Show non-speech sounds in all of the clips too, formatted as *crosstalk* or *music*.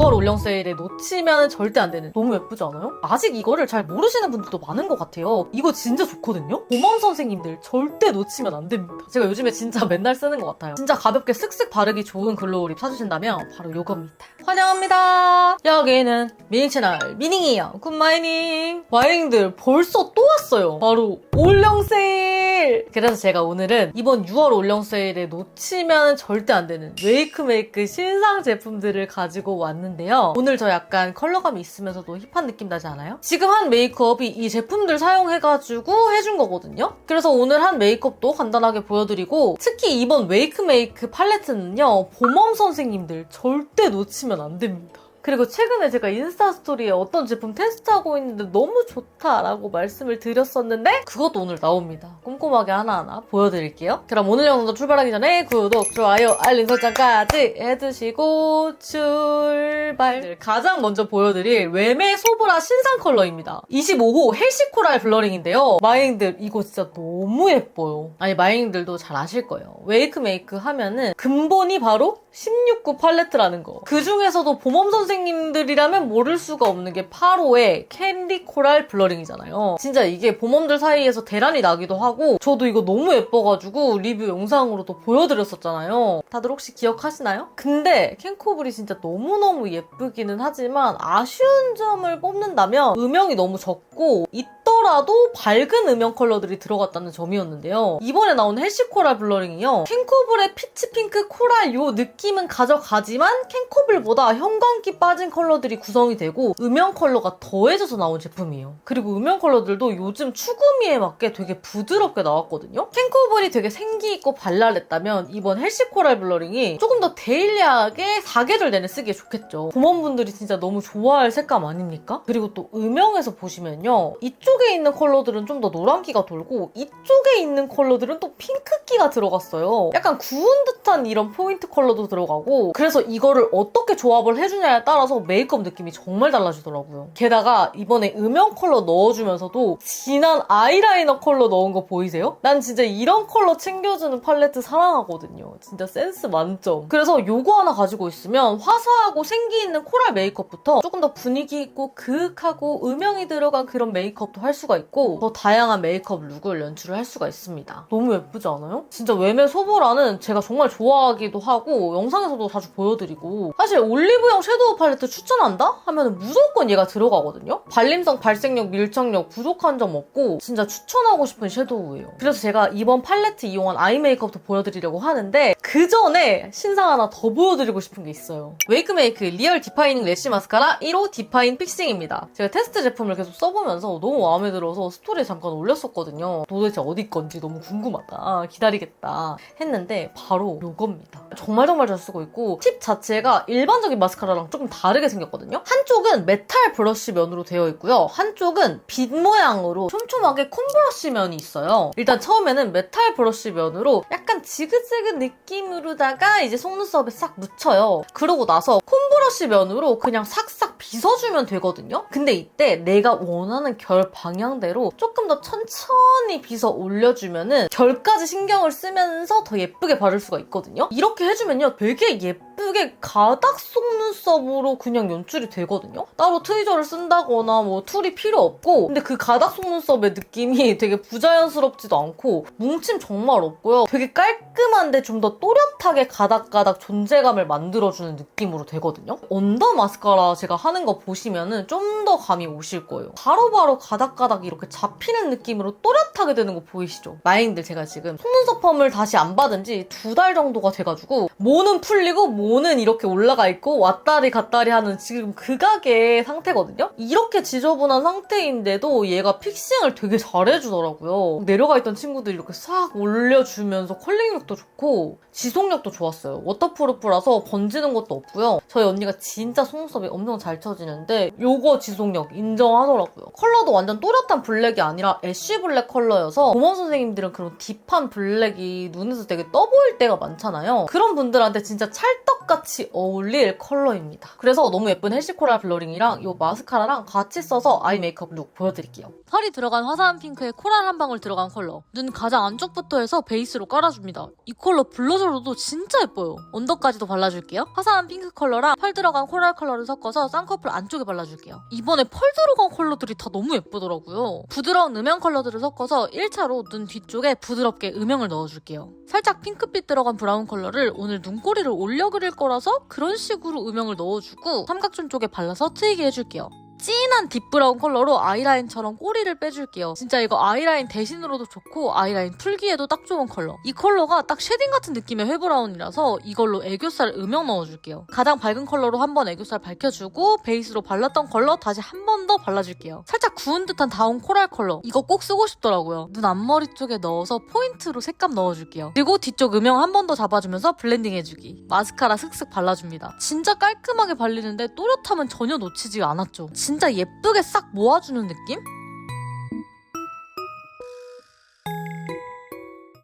6월 올영 세일에 놓치면 절대 안 되는 너무 예쁘지 않아요? 아직 이거를 잘 모르시는 분들도 많은 것 같아요. 이거 진짜 좋거든요? 보험 선생님들 절대 놓치면 안 됩니다. 제가 요즘에 진짜 맨날 쓰는 것 같아요. 진짜 가볍게 쓱쓱 바르기 좋은 글로우 립 사주신다면 바로 이겁니다. 환영합니다. 여기는 미닝 채널 미닝이에요. 굿마이닝. 와잉들 벌써 또 왔어요. 바로 올영 세일. 그래서 제가 오늘은 이번 6월 올영 세일에 놓치면 절대 안 되는 웨이크메이크 신상 제품들을 가지고 왔는데 요. 오늘 저 약간 컬러감이 있으면서도 힙한 느낌 나지 않아요? 지금 한 메이크업이 이 제품들 사용해가지고 해준 거거든요. 그래서 오늘 한 메이크업도 간단하게 보여드리고 특히 이번 웨이크메이크 팔레트는요. 봄웜 선생님들 절대 놓치면 안 됩니다. 그리고 최근에 제가 인스타 스토리에 어떤 제품 테스트하고 있는데 너무 좋다라고 말씀을 드렸었는데 그것도 오늘 나옵니다. 꼼꼼하게 하나하나 보여드릴게요. 그럼 오늘 영상도 출발하기 전에 구독, 좋아요, 알림 설정까지 해주시고 출발! 네, 가장 먼저 보여드릴 외메 소브라 신상 컬러입니다. 25호 헬시 코랄 블러링인데요. 마잉들 이거 진짜 너무 예뻐요. 아니 마잉들도 잘 아실 거예요. 웨이크 메이크 하면은 근본이 바로 16구 팔레트라는 거. 그 중에서도 보험 선생 님들이라면 모를 수가 없는 게 8호의 캔디 코랄 블러링이잖아요. 진짜 이게 보험들 사이에서 대란이 나기도 하고 저도 이거 너무 예뻐가지고 리뷰 영상으로도 보여드렸었잖아요. 다들 혹시 기억하시나요? 근데 캔코블이 진짜 너무너무 예쁘기는 하지만 아쉬운 점을 뽑는다면 음영이 너무 적고 있더라도 밝은 음영 컬러들이 들어갔다는 점이었는데요. 이번에 나온 헬시 코랄 블러링이요. 캔코블의 피치 핑크 코랄 요 느낌은 가져가지만 캔코블보다 형광기 빠진 컬러들이 구성이 되고 음영 컬러가 더해져서 나온 제품이에요. 그리고 음영 컬러들도 요즘 추구미에 맞게 되게 부드럽게 나왔거든요. 캔코블이 되게 생기 있고 발랄했다면 이번 헬시 코랄 블러링이 조금 더 데일리하게 사계절 내내 쓰기에 좋겠죠. 봄원분들이 진짜 너무 좋아할 색감 아닙니까? 그리고 또 음영에서 보시면요. 이쪽에 있는 컬러들은 좀 더 노란기가 돌고 이쪽에 있는 컬러들은 또 핑크기가 들어갔어요. 약간 구운 듯한 이런 포인트 컬러도 들어가고 그래서 이거를 어떻게 조합을 해주냐에 따라 서 메이크업 느낌이 정말 달라지더라고요. 게다가 이번에 음영 컬러 넣어주면서도 진한 아이라이너 컬러 넣은 거 보이세요? 난 진짜 이런 컬러 챙겨주는 팔레트 사랑하거든요. 진짜 센스 만점. 그래서 요거 하나 가지고 있으면 화사하고 생기 있는 코랄 메이크업부터 조금 더 분위기 있고 그윽하고 음영이 들어간 그런 메이크업도 할 수가 있고 더 다양한 메이크업 룩을 연출을 할 수가 있습니다. 너무 예쁘지 않아요? 진짜 외메 소보라는 제가 정말 좋아하기도 하고 영상에서도 자주 보여드리고 사실 올리브영 섀도우 팔레트 추천한다? 하면 무조건 얘가 들어가거든요? 발림성, 발색력, 밀착력 부족한 점 없고 진짜 추천하고 싶은 섀도우예요. 그래서 제가 이번 팔레트 이용한 아이 메이크업도 보여드리려고 하는데 그 전에 신상 하나 더 보여드리고 싶은 게 있어요. 웨이크메이크 리얼 디파이닝 래쉬 마스카라 1호 디파인 픽싱입니다. 제가 테스트 제품을 계속 써보면서 너무 마음에 들어서 스토리에 잠깐 올렸었거든요. 도대체 어디 건지 너무 궁금하다. 기다리겠다. 했는데 바로 요겁니다. 정말 정말 잘 쓰고 있고 팁 자체가 일반적인 마스카라랑 조금 다르게 생겼거든요. 한쪽은 메탈 브러쉬 면으로 되어 있고요. 한쪽은 빛 모양으로 촘촘하게 콘 브러쉬 면이 있어요. 일단 처음에는 메탈 브러쉬 면으로 약간 지그재그 느낌으로다가 이제 속눈썹에 싹 묻혀요. 그러고 나서 콘 브러쉬 면으로 그냥 싹싹 빗어주면 되거든요. 근데 이때 내가 원하는 결 방향대로 조금 더 천천히 빗어 올려주면은 결까지 신경을 쓰면서 더 예쁘게 바를 수가 있거든요. 이렇게 해주면요 되게 예쁘게 가닥 속눈썹으로 그냥 연출이 되거든요. 따로 트위저를 쓴다거나 뭐 툴이 필요 없고 근데 그 가닥 속눈썹의 느낌이 *laughs* 되게 부자연스럽지도 않고 뭉침 정말 없고요. 되게 깔끔한데 좀 더 또렷하게 가닥가닥 존재감을 만들어주는 느낌으로 되거든요. 언더 마스카라 제가 하는 거 보시면은 좀 더 감이 오실 거예요. 바로바로 가닥가닥 이렇게 잡히는 느낌으로 또렷하게 되는 거 보이시죠? 마인들 제가 지금 속눈썹 펌을 다시 안 받은 지 두 달 정도가 돼가지고 모는 풀리고 모는 이렇게 올라가 있고 왔다리 갔다 리 하는 지금 극악의 상태거든요? 이렇게 지저분한 상태인데도 얘가 픽싱을 되게 잘해주더라고요. 내려가 있던 친구들이 이렇게 싹 올려주면서 컬링력도 좋고 지속력도 좋았어요. 워터프루프라서 번지는 것도 없고요. 저희 언니가 진짜 속눈썹이 엄청 잘 쳐서 펼쳐지는데 요거 지속력 인정하더라고요. 컬러도 완전 또렷한 블랙이 아니라 애쉬 블랙 컬러여서 고모 선생님들은 그런 딥한 블랙이 눈에서 되게 떠 보일 때가 많잖아요. 그런 분들한테 진짜 찰떡같이 어울릴 컬러입니다. 그래서 너무 예쁜 해시 코랄 블러링이랑 요 마스카라랑 같이 써서 아이 메이크업 룩 보여드릴게요. 펄이 들어간 화사한 핑크에 코랄 한 방울 들어간 컬러. 눈 가장 안쪽부터 해서 베이스로 깔아줍니다. 이 컬러 블러셔로도 진짜 예뻐요. 언더까지도 발라줄게요. 화사한 핑크 컬러랑 펄 들어간 코랄 컬러를 섞어서 쌍꺼풀 안쪽에 발라줄게요. 이번에 펄 들어간 컬러들이 다 너무 예쁘더라고요. 부드러운 음영 컬러들을 섞어서 1차로 눈 뒤쪽에 부드럽게 음영을 넣어줄게요. 살짝 핑크빛 들어간 브라운 컬러를 오늘 눈꼬리를 올려 그릴 거라서 그런 식으로 음영을 넣어 주고 삼각존 쪽에 발라서 트이게 해줄게요. 진한 딥브라운 컬러로 아이라인처럼 꼬리를 빼줄게요. 진짜 이거 아이라인 대신으로도 좋고 아이라인 풀기에도 딱 좋은 컬러. 이 컬러가 딱 쉐딩 같은 느낌의 회브라운이라서 이걸로 애교살 음영 넣어줄게요. 가장 밝은 컬러로 한번 애교살 밝혀주고 베이스로 발랐던 컬러 다시 한 번 더 발라줄게요. 살짝 구운 듯한 다운 코랄 컬러. 이거 꼭 쓰고 싶더라고요. 눈 앞머리 쪽에 넣어서 포인트로 색감 넣어줄게요. 그리고 뒤쪽 음영 한 번 더 잡아주면서 블렌딩 해주기. 마스카라 슥슥 발라줍니다. 진짜 깔끔하게 발리는데 또렷함은 전혀 놓치지 않았죠. 진짜 예쁘게 싹 모아주는 느낌?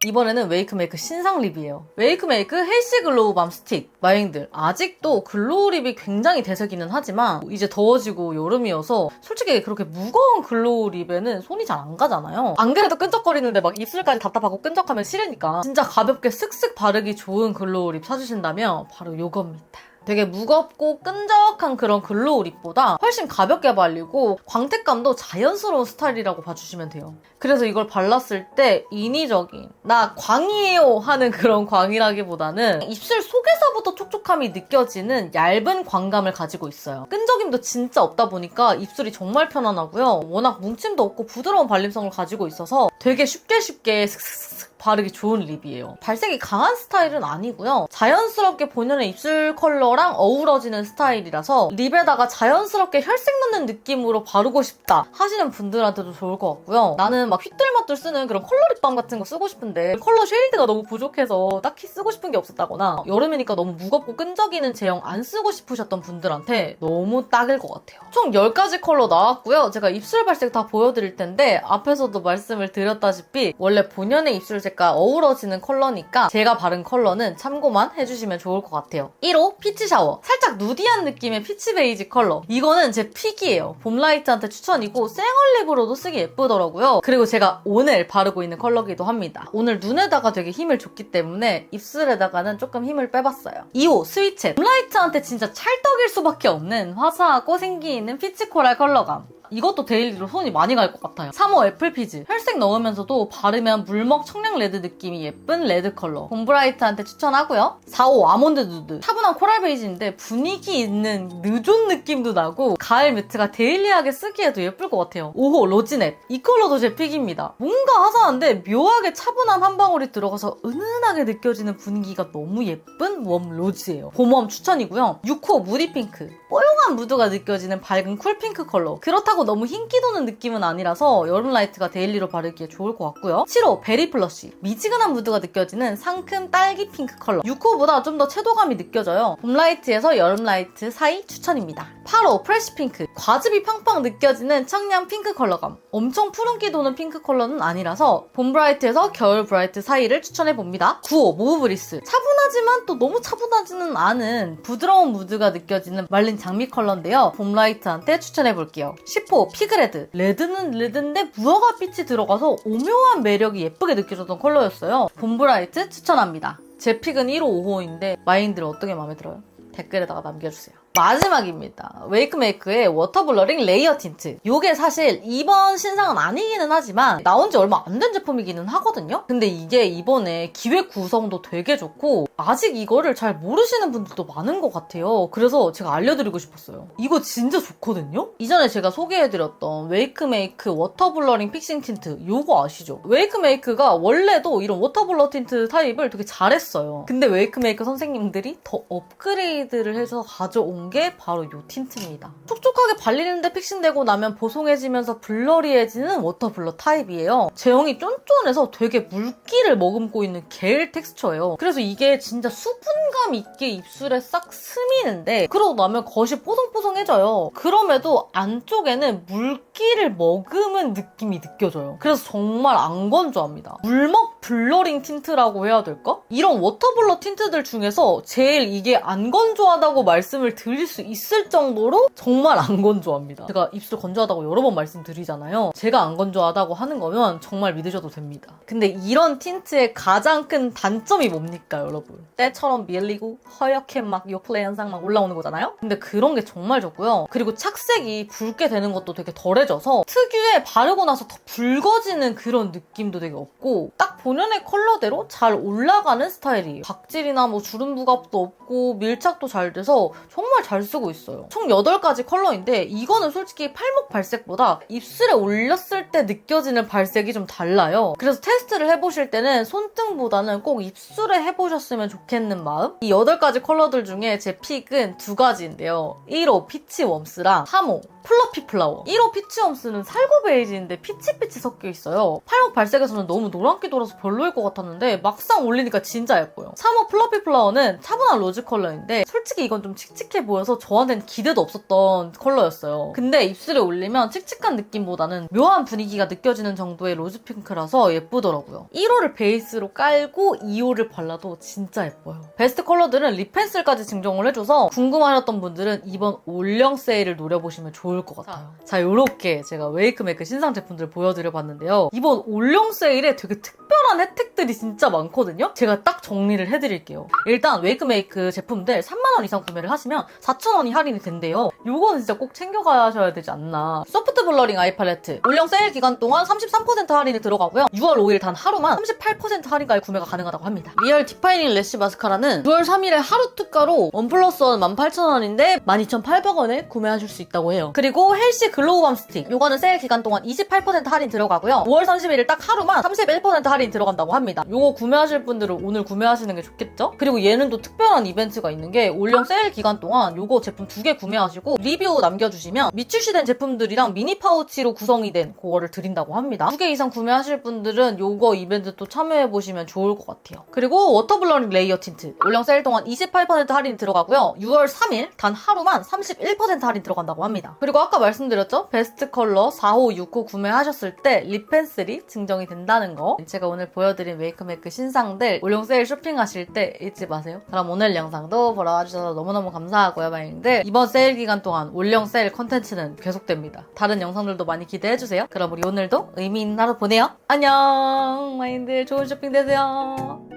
이번에는 웨이크메이크 신상 립이에요. 웨이크메이크 헬시 글로우 밤 스틱. 마잉들 아직도 글로우 립이 굉장히 대세기는 하지만 이제 더워지고 여름이어서 솔직히 그렇게 무거운 글로우 립에는 손이 잘 안 가잖아요. 안 그래도 끈적거리는데 막 입술까지 답답하고 끈적하면 싫으니까 진짜 가볍게 쓱쓱 바르기 좋은 글로우 립 사주신다면 바로 요겁니다. 되게 무겁고 끈적한 그런 글로우 립보다 훨씬 가볍게 발리고 광택감도 자연스러운 스타일이라고 봐주시면 돼요. 그래서 이걸 발랐을 때 인위적인 나 광이에요 하는 그런 광이라기보다는 입술 속에서부터 촉촉함이 느껴지는 얇은 광감을 가지고 있어요. 끈적임도 진짜 없다 보니까 입술이 정말 편안하고요. 워낙 뭉침도 없고 부드러운 발림성을 가지고 있어서 되게 쉽게 쉽게 슥슥슥 바르기 좋은 립이에요. 발색이 강한 스타일은 아니고요. 자연스럽게 본연의 입술 컬러랑 어우러지는 스타일이라서 립에다가 자연스럽게 혈색 넣는 느낌으로 바르고 싶다 하시는 분들한테도 좋을 것 같고요. 나는 막 휘뚤마뚤 쓰는 그런 컬러 립밤 같은 거 쓰고 싶은데 컬러 쉐이드가 너무 부족해서 딱히 쓰고 싶은 게 없었다거나 여름이니까 너무 무겁고 끈적이는 제형 안 쓰고 싶으셨던 분들한테 너무 딱일 것 같아요. 총 10가지 컬러 나왔고요. 제가 입술 발색 다 보여드릴 텐데 앞에서도 말씀을 드렸다시피 원래 본연의 입술 색과 어우러지는 컬러니까 제가 바른 컬러는 참고만 해주시면 좋을 것 같아요. 1호 피치 샤워. 살짝 누디한 느낌의 피치 베이지 컬러. 이거는 제 픽이에요. 봄라이트한테 추천이고 생얼립으로도 쓰기 예쁘더라고요. 그리고 제가 오늘 바르고 있는 컬러기도 합니다. 오늘 눈에다가 되게 힘을 줬기 때문에 입술에다가는 조금 힘을 빼봤어요. 2호 스위챗. 봄라이트한테 진짜 찰떡일 수밖에 없는 화사하고 생기 있는 피치 코랄 컬러감. 이것도 데일리로 손이 많이 갈 것 같아요. 3호 애플피즈. 혈색 넣으면서도 바르면 물먹 청량 레드 느낌이 예쁜 레드 컬러. 봄브라이트한테 추천하고요. 4호 아몬드 누드. 차분한 코랄 베이지인데 분위기 있는 느존 느낌도 나고 가을 매트가 데일리하게 쓰기에도 예쁠 것 같아요. 5호 로지넷. 이 컬러도 제 픽입니다. 뭔가 화사한데 묘하게 차분함 한 방울이 들어가서 은은하게 느껴지는 분위기가 너무 예쁜 웜 로즈예요. 봄웜 추천이고요. 6호 무디 핑크. 뽀용한 무드가 느껴지는 밝은 쿨핑크 컬러. 그렇다고 너무 흰기 도는 느낌은 아니라서 여름 라이트가 데일리로 바르기에 좋을 것 같고요. 7호 베리 플러쉬. 미지근한 무드가 느껴지는 상큼 딸기 핑크 컬러. 6호보다 좀 더 채도감이 느껴져요. 봄 라이트에서 여름 라이트 사이 추천입니다. 8호 프레쉬 핑크. 과즙이 팡팡 느껴지는 청량 핑크 컬러감. 엄청 푸른기 도는 핑크 컬러는 아니라서 봄 브라이트에서 겨울 브라이트 사이를 추천해 봅니다. 9호 모브 브리스. 차분하지만 또 너무 차분하지는 않은 부드러운 무드가 느껴지는 말린 장미 컬러인데요. 봄 라이트한테 추천해 볼게요. 10호 피그레드. 레드는 레드인데 무화과 빛이 들어가서 오묘한 매력이 예쁘게 느껴졌던 컬러였어요. 봄 브라이트 추천합니다. 제 픽은 1호, 5호인데 마인드를 어떻게 마음에 들어요? 댓글에다가 남겨주세요. 마지막입니다. 웨이크메이크의 워터 블러링 레이어 틴트. 이게 사실 이번 신상은 아니기는 하지만 나온 지 얼마 안 된 제품이기는 하거든요? 근데 이게 이번에 기획 구성도 되게 좋고 아직 이거를 잘 모르시는 분들도 많은 것 같아요. 그래서 제가 알려드리고 싶었어요. 이거 진짜 좋거든요? 이전에 제가 소개해드렸던 웨이크메이크 워터 블러링 픽싱 틴트 요거 아시죠? 웨이크메이크가 원래도 이런 워터 블러 틴트 타입을 되게 잘했어요. 근데 웨이크메이크 선생님들이 더 업그레이드를 해서 가져온 게 바로 이 틴트입니다. 촉촉하게 발리는데 픽싱되고 나면 보송해지면서 블러리해지는 워터 블러 타입이에요. 제형이 쫀쫀해서 되게 물기를 머금고 있는 겔 텍스처예요. 그래서 이게 진짜 수분감 있게 입술에 싹 스미는데 그러고 나면 겉이 뽀송뽀송해져요. 그럼에도 안쪽에는 물기를 머금은 느낌이 느껴져요. 그래서 정말 안 건조합니다. 물먹 블러링 틴트라고 해야 될까? 이런 워터 블러 틴트들 중에서 제일 이게 안 건조하다고 말씀을 드릴 수 있을 정도로 정말 안 건조합니다. 제가 입술 건조하다고 여러 번 말씀드리잖아요. 제가 안 건조하다고 하는 거면 정말 믿으셔도 됩니다. 근데 이런 틴트의 가장 큰 단점이 뭡니까, 여러분? 때처럼 밀리고 허옇게 막 요플레 현상 막 올라오는 거잖아요? 근데 그런 게 정말 좋고요. 그리고 착색이 붉게 되는 것도 되게 덜해져서 특유의 바르고 나서 더 붉어지는 그런 느낌도 되게 없고 딱 본연의 컬러대로 잘 올라가는 스타일이에요. 각질이나 뭐 주름 부각도 없고 밀착도 잘 돼서 정말 잘 쓰고 있어요. 총 8가지 컬러인데 이거는 솔직히 팔목 발색보다 입술에 올렸을 때 느껴지는 발색이 좀 달라요. 그래서 테스트를 해보실 때는 손등보다는 꼭 입술에 해보셨으면 좋겠는 마음? 이 8가지 컬러들 중에 제 픽은 두 가지인데요. 1호 피치 웜스랑 3호 플러피 플라워. 1호 피치 웜스는 살구 베이지인데 피치피치 섞여 있어요. 팔목 발색에서는 너무 노란기 돌아서 별로일 것 같았는데 막상 올리니까 진짜 예뻐요. 3호 플러피 플라워는 차분한 로즈 컬러인데 솔직히 이건 좀 칙칙해 보여서 저한테는 기대도 없었던 컬러였어요. 근데 입술에 올리면 칙칙한 느낌보다는 묘한 분위기가 느껴지는 정도의 로즈 핑크라서 예쁘더라고요. 1호를 베이스로 깔고 2호를 발라도 진짜 예뻐요. 베스트 컬러들은 립 펜슬까지 증정을 해줘서 궁금하셨던 분들은 이번 올영 세일을 노려보시면 좋을 것 같아요. 자, 요렇게 제가 웨이크메이크 신상 제품들 보여드려봤는데요. 이번 올영 세일에 되게 특별한 혜택들이 진짜 많거든요. 제가 딱 정리를 해드릴게요. 일단 웨이크메이크 제품들 3만원 이상 구매를 하시면 4,000원이 할인이 된대요. 요거는 진짜 꼭 챙겨가셔야 되지 않나. 소프트 블러링 아이 팔레트. 올영 세일 기간 동안 33% 할인이 들어가고요. 6월 5일 단 하루만 38% 할인가에 구매가 가능하다고 합니다. 리얼 디파이닝 래쉬 마스카라는 6월 3일에 하루 특가로 원 플러스 원 18,000원인데 12,800원에 구매하실 수 있다고 해요. 그리고 헬시 글로우 밤 스틱. 요거는 세일 기간 동안 28% 할인 들어가고요. 5월 31일 딱 하루만 31% 할인 들어간다고 합니다. 요거 구매하실 분들은 오늘 구매하시는 게 좋겠죠? 그리고 얘는 또 특별한 이벤트가 있는 게 올영 세일 기간 동안 요거 제품 두 개 구매하시고 리뷰 남겨주시면 미출시된 제품들이랑 미니 파우치로 구성이 된 그거를 드린다고 합니다. 두 개 이상 구매하실 분들은 요거 이벤트 또 참여해보시면 좋을 것 같아요. 그리고 워터 블러링 레이어 틴트. 올영 세일 동안 28% 할인 들어가고요. 6월 3일 단 하루만 31% 할인 들어간다고 합니다. 그리고 아까 말씀드렸죠? 베스트 컬러 4호, 6호 구매하셨을 때 립펜슬이 증정이 된다는 거. 제가 오늘 보여드린 웨이크메이크 신상들 올영 세일 쇼핑하실 때 잊지 마세요. 그럼 오늘 영상도 보러 와주셔서 너무너무 감사하고 요, 마인들. 이번 세일 기간 동안 올영 세일 컨텐츠는 계속됩니다. 다른 영상들도 많이 기대해주세요. 그럼 우리 오늘도 의미 있는 하루 보내요. 안녕! 마인들 좋은 쇼핑 되세요.